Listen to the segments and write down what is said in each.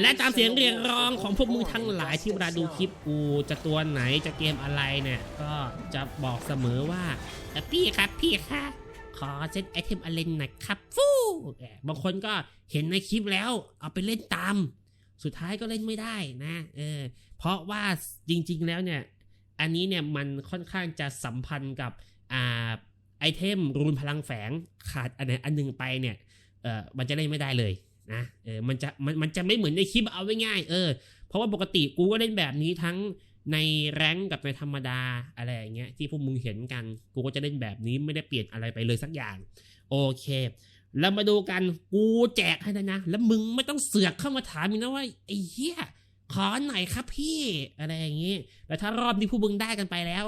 และตามเสียงเรียกร้องของพวกมึงทั้งหลายที่เวลาดูคลิปกูจะตัวไหนจะเกมอะไรเนี่ย ก็จะบอกเสมอว่าพี่ครับพี่คะขอเซตไอเทมอะไรหน่อยครับฟู่บางคนก็เห็นในคลิปแล้ว เอาไปเล่นตาม สุดท้ายก็เล่นไม่ได้นะเออเพราะว่าจริงๆแล้วเนี่ย อันนี้เนี่ยมันค่อนข้างจะสัมพันธ์กับอ่าไอเทมรูนพลังแฝงขาดอันไหนอันหนึงไปเนี่ยเออมันจะเล่นไม่ได้เลย นะเออมันจะมันมันจะไม่เหมือนในคลิปเอาไว้ง่ายเออเพราะว่าปกติกูก็เล่นแบบนี้ทั้งในแรงกับในธรรมดาอะไรอย่างเงี้ยที่พวกมึงเห็นกัน กูก็จะเล่นแบบนี้ไม่ได้เปลี่ยนอะไรไปเลยสักอย่าง โอเคแล้วมาดูกันกูแจกให้นะนะ แล้วมึงไม่ต้องเสือกเข้ามาถามมึงนะว่าไอ้เหี้ยขอหน่อยครับพี่อะไรอย่างงี้แล้วถ้ารอบนี้พวกมึงได้กันไปแล้ว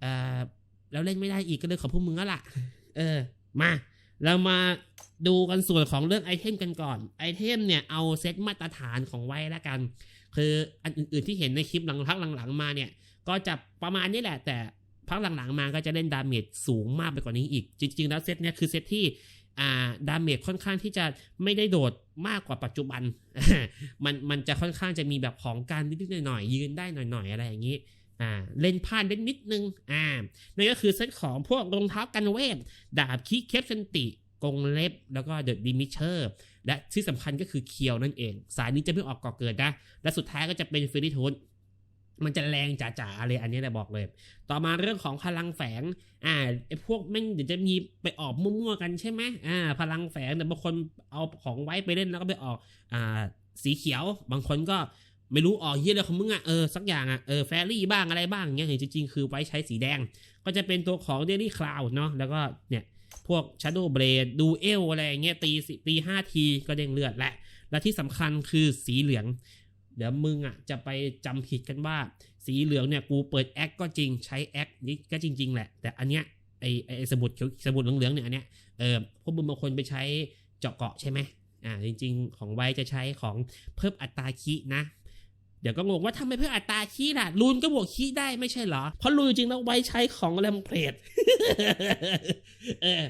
เออแล้วเล่นไม่ได้อีกก็เลยขอพวกมึงแล้วล่ะ เออ มา เรามาดูกันส่วนของเรื่องไอเทมกันก่อน ไอเทมเนี่ยเอาเซตมาตรฐานของไว้แล้วกัน คืออันอื่นๆที่เห็นในคลิปหลังพักหลังๆมาเนี่ย ก็จะประมาณนี้แหละ แต่พักหลังๆมาก็จะเล่นดาเมจสูงมากไปกว่านี้อีก จริง ๆ แล้วเซตเนี่ยคือเซตที่อ่าดาเมจค่อนข้างที่จะไม่ได้โดดมากกว่าปัจจุบัน มันมันจะค่อนข้างจะมีแบบของการนิดๆหน่อยๆยืนได้หน่อยๆ อะไรอย่างนี้ อ่าเล่นพลาดเล่นนิดนึงอ่านั่นก็คือเซตของพวกรองเท้ากันเวทดาบคิเคปเซนติกงเล็บแล้วก็เดอะดิมิเชอร์และที่สำคัญก็คือเคียวนั่นเอง สายนี้จะไม่ออกก่อเกิดนะ และสุดท้ายก็จะเป็นฟิลิทูนมันจะแรงจ๋าๆเลยอันนี้แหละบอกเลย ต่อมาเรื่องของพลังแฝง อ่าไอพวกแม่งเดี๋ยวจะมีไปออกมั่วๆกันใช่ไหมอ่า พลังแฝงแต่บางคนเอาของไว้ไปเล่นแล้วก็ไปออก อ่า สีเขียว บางคนก็ ไม่รู้ออกเยี่ยอะไรของมึงอะเออสักอย่างอะเออแฟรี่บ้างอะไรบ้างเงี้ยจริงๆ คือไว้ใช้สีแดง ก็จะเป็นตัวของเดลี่คลาวเนาะแล้วก็เนี่ยพวก Shadow Blade ดูเอลอะไรอย่างเงี้ยตีสตีห้าทีก็เด้งเลือดแหละ และที่สำคัญคือสีเหลือง เดี๋ยวมึงอะจะไปจำผิดกันว่า สีเหลืองเนี่ยกูเปิดแอคก็จริงใช้แอคนี่ก็จริง ๆ แหละ แต่อันเนี้ยไอไอสมุดเขียวสมุดเหลืองๆเนี่ยอันเนี้ยเออพวกมึงบางคนไปใช้เจาะเกาะใช่ไหมอ่าจริง ๆ ของไว้จะใช้ของเพิ่มอัตราคีนะ เดี๋ยวก็งงว่าทำไมเพิ่มอัตราคีล่ะรูนก็บวกคีได้ไม่ใช่เหรอ เพราะรูนจริงแล้วไว้ใช้ของแรมเพลทเออ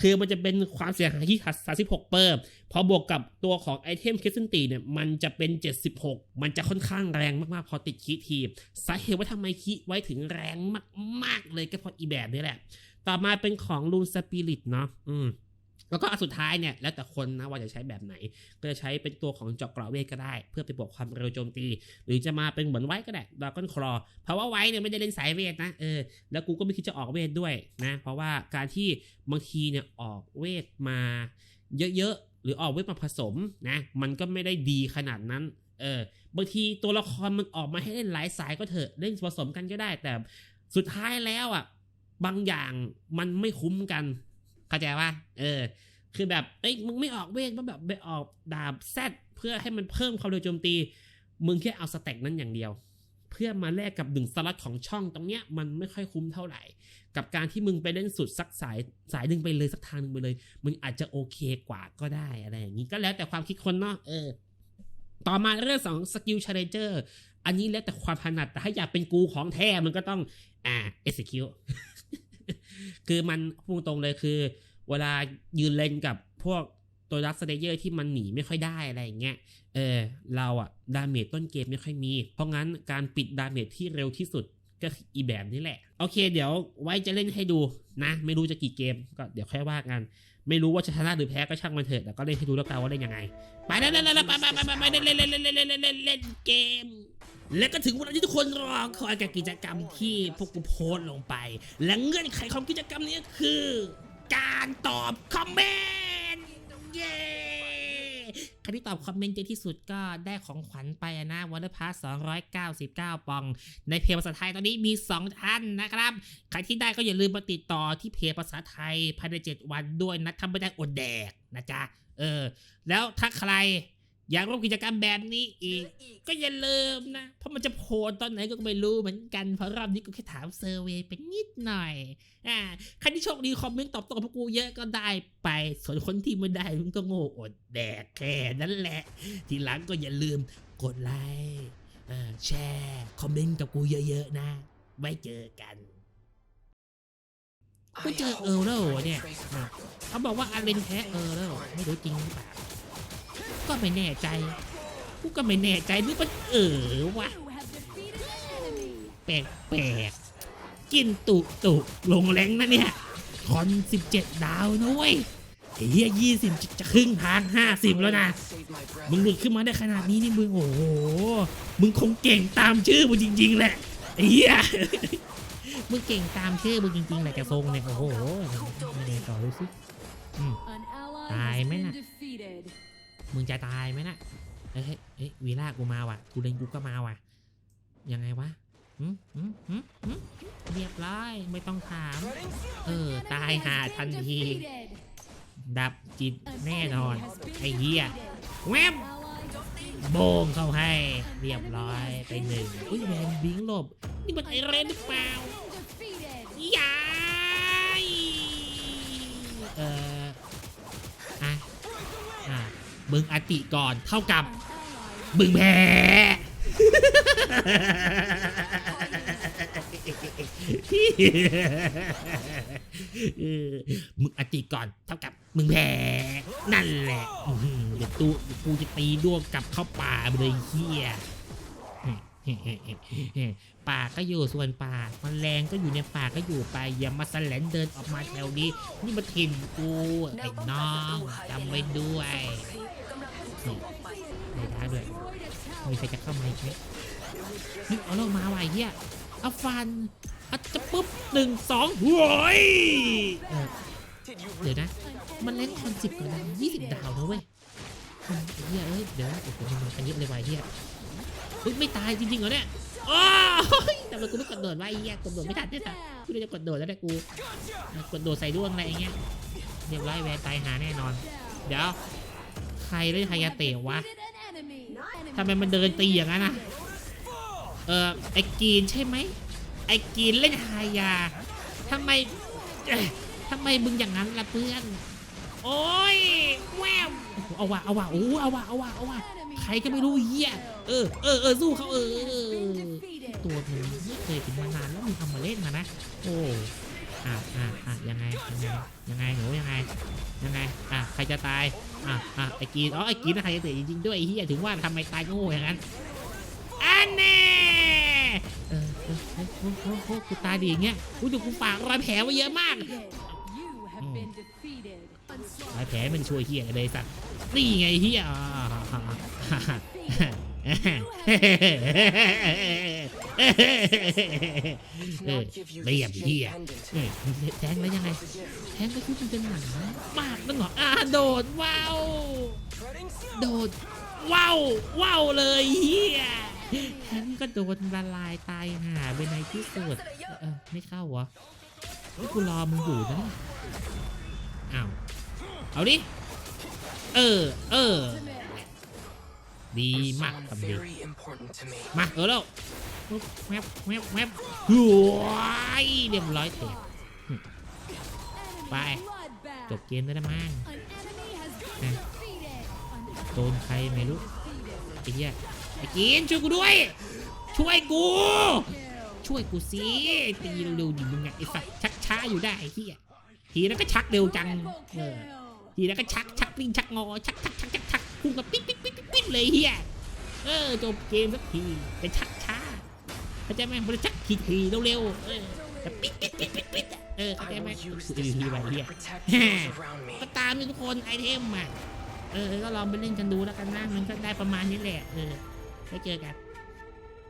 คือมันจะเป็นความเสียหายที่36 เปอร์พอบวกกับตัวของไอเทมเคสซินตีเนี่ยมันจะเป็น 76 มันจะค่อนข้างแรงมาก ๆ พอติดคีทีสาเหตุว่าทำไมคีไว้ถึงแรงมาก ๆ เลยก็เพราะอีแบบนี้แหละ ต่อมาเป็นของลูนสปิริตเนาะอืม แล้วก็อันสุดท้ายเนี่ยแล้วแต่คนนะว่าจะใช้แบบไหน ก็จะใช้เป็นตัวของเจอกกราเวทก็ได้ เพื่อไปบวกความเร็วโจมตี หรือจะมาเป็นเหมือนไว้ก็ได้ดราก้อนคลอเพราะว่าไว้เนี่ยไม่ได้เล่นสายเวทนะเออแล้วกูก็ไม่คิดจะออกเวทด้วยนะเพราะว่าการที่บางทีเนี่ยออกเวทมา เยอะๆหรือออกเวทมาผสมนะมันก็ไม่ได้ดีขนาดนั้นเออบางทีตัวละครมันออกมาให้เล่นหลายสายก็เถอะเล่นผสมกันก็ได้ แต่สุดท้ายแล้วอะบางอย่างมันไม่คุ้มกัน เข้าใจป่ะเออ คือแบบเอ้ยมึงไม่ออกเวทมาแบบไปออกดาบแซดเพื่อให้มันเพิ่มความเร็วโจมตี มึงแค่เอาสแต็กนั้นอย่างเดียว เพื่อมาแลกกับหนึ่งสล็อตของช่องตรงเนี้ยมันไม่ค่อยคุ้มเท่าไหร่ กับการที่มึงไปเล่นสุดสักสายสายหนึ่งไปเลยสักทางหนึ่งไปเลย มึงอาจจะโอเคกว่าก็ได้อะไรอย่างนี้ก็แล้วแต่ความคิดคนเนาะเออต่อมาเรื่องของสกิลชาเลนเจอร์อันนี้แล้วแต่ความถนัดแต่ถ้าอยากเป็นกูของแท้มันก็ต้องอ่า execute คือมันพูดตรงเลยคือ เวลายืนเล่นกับพวกตัวรักสเตเยอร์ที่มันหนีไม่ค่อยได้อะไรอย่างเงี้ย เออ เราอะดาเมจต้นเกมไม่ค่อยมี เพราะงั้นการปิดดาเมจที่เร็วที่สุดก็อีแบบนี้แหละ โอเค เดี๋ยวไว้จะเล่นให้ดูนะ ไม่รู้จะกี่เกม ก็เดี๋ยวค่อยว่ากัน ไม่รู้ว่าชนะหรือแพ้ก็ช่างมันเถอะแต่ก็เล่นให้ดูแล้วกันว่าเล่นยังไง ไปเล่นเล่นเล่นไปไปไปไปเล่นเล่นเล่นเล่นเล่นเล่นเกม และก็ถึงเวลาที่ทุกคนรอคอยกับกิจกรรมที่พวกกูโพสต์ลงไป และเงื่อนไขของกิจกรรมนี้คือ การตอบคอมเมนต์เย้ใครที่ตอบคอมเมนต์เยอะที่สุดก็ได้ของขวัญไปนะวอลเลย์พาส299 ปอง ในเพจภาษาไทยตอนนี้มี 2 ท่านนะครับ ใครที่ได้ก็อย่าลืมมาติดต่อที่เพจภาษาไทยภายใน 7 วันด้วยนะทำไม่ได้อดแดกนะจ๊ะ เออ แล้วถ้าใคร อยากร่วมกิจกรรมแบบนี้อีก ก็อย่าลืมนะ เพราะมันจะโผล่ตอนไหนก็ไม่รู้เหมือนกัน เพราะรอบนี้กูแค่ถามเซอร์เวยไปนิดหน่อย อ่าใครที่โชคดีคอมเมนต์ตอบตรงกับพวกกูเยอะก็ได้ไป ส่วนคนที่ไม่ได้มึงก็โง่อดแดกแค่นั้นแหละ ทีหลังก็อย่าลืมกดไลค์เออแชร์คอมเมนต์กับกูเยอะๆนะ ไว้เจอกันกูเจอเออร์แล้วเนี่ยอะเขาบอกว่าอาเลนแพ้เออร์แล้วไม่รู้จริงหรือเปล่า ก็ไม่แน่ใจ กูก็ไม่แน่ใจนึกว่าเออวะแปลกแปลกๆกินตุตุลงแรงนะเนี่ยคอน17ดาวนะเว้ยไอ้เหี้ย20จะครึ่งทาง50แล้วนะ มึงหลุดขึ้นมาได้ขนาดนี้นี่มึงโอ้โห มึงคงเก่งตามชื่อมึงจริง ๆ แหละไอ้เหี้ยมึงเก่งตามชื่อมึงจริงๆแหละกระทรงเนี่ยโอ้โหไม่ได้ต่อดูสิตายไหมนะ มึงจะตายไหมนะเอ้เฮ้ยเอ้ยวีล่ากูมาว่ะ กูเลนกูก็มาว่ะ ยังไงวะหืมหืมหืมหืมเรียบร้อย ไม่ต้องถาม เออ ตายหาทันที ดับจิตแน่นอน ไอ้เหี้ยแวบโบงเข้าให้ เรียบร้อยไปหนึ่งอุ้ยแวนบิงหลบ นี่มันไอเรนหรือเปล่า ยาย เออ มึงอติก่อนเท่ากับ มึงแพ้มึงอติก่อนเท่ากับมึงแพ้นั่นแหละอื้อหือเดี๋ยวตูเดี๋ยวกูจะตีด้วงกลับเข้าป่าไปเลยเฮีย ป่าก็อยู่ส่วนป่ามันแรงก็อยู่ในป่าก็อยู่ไปอย่ามาสแลนเดินออกมาแถวนี้นี่มาถิ่นกูไอ้น้องจำไว้ด้วยนี่ได้ท้าด้วยมีใครจะเข้ามาอีกไหมนี่เอาเรามาไอ้เฮียเอาฟันเอาจะปุ๊บหนึ่งสองโว้ยเดี๋ยวนะ มันเล่นคอนสิบกว่าดาวยี่สิบดาวนะเว้ยเฮียเอ้ยเดี๋ยวนะโอ้โหมันมากันเยอะเลยว่ะไอ้เฮีย เฮ้ยไม่ตายจริงๆเหรอเนี่ยโอ้ยทำไมกูไม่กดโดดวะไอ้เหี้ยกดโดดไม่ทันเนี่ยสัสกูเลยจะกดโดดแล้วเนี่ยกูกดโดดใส่ด้วงอะไรอย่างเงี้ยเรียบร้อยแวนตายหาแน่นอน เดี๋ยวใครเล่นไฮยาเตะวะทำไมมันเดินตีอย่างนั้นอะเออไอ้กรีนใช่ไหมไอ้กรีนเล่นไฮยาทำไมทำไมมึงอย่างนั้นล่ะเพื่อน โอ้ยแววเอาว่ะเอาว่ะโอ้เอาว่ะเอาว่ะเอาว่ะ ใครก็ไม่รู้เหี้ยเออเออเออสู้เขาเออตัวมึงไม่เคยถึงมานานแล้วมึงเอามาเล่นมานะ โอ้อะอะอะยังไงยังไงยังไงหนูยังไงยังไงอะใครจะตายอะอะไอ้กีนอ๋อไอ้กีนน่ะใครจะเตะจริงๆด้วยเหี้ยถึงว่าทำไมตายโง่อย่างนั้นอันแน่เออเออเออโอ้โหกูตายดีอย่างเงี้ยกูดูกูฝากรอยแผลไว้เยอะมาก แผลมันช่วยเฮียเลยสัตว์นี่ไงเฮียอ่าเออเรียบเฮียแทงแล้วยังไง แทงก็คือมันเป็นหนังมากนั่นหรออ่าโดดว้าว โดดว้าวว้าวเลยเฮียแทงก็โดนละลายตายหาไปในที่สุดไม่เข้าเหรอ เฮ้กูรอมึงอยู่นะอ้าว เอาดิ เออ เออ ดีมากทำดีมา เออแล้วแวบแวบแวบหัวายเรียบร้อยเตะไป จบเกมได้แล้วมั้งโดนใครไม่รู้ไอ้เหี้ยไอ้กินช่วยกูด้วย ช่วยกู ช่วยกูสิตีเร็วๆดิมึงอะไอ้สัตว์ชัก ช้าอยู่ได้ไอ้เหี้ยทีนั้นก็ชักเร็วจังเออทีนั้นก็ชักชักวิ่งชักงอชักชักชักชักชักพุ่งกับปิ๊ดปิ๊ดปิ๊ดปิ๊ดปิ๊ดเลยเฮียเออจบเกมสักทีแต่ชักช้าเข้าใจไหมมันชักทีทีเร็วๆเออแต่ปิ๊ดปิ๊ดปิ๊ดปิ๊ดปิ๊ดเออเข้าใจไหมกูจะทีไปเฮียก็ตามทุกคนไอเทมอะเออก็ลองไปเล่นกันดูแล้วกันนะมันก็ได้ประมาณนี้แหละเออไว้เจอกัน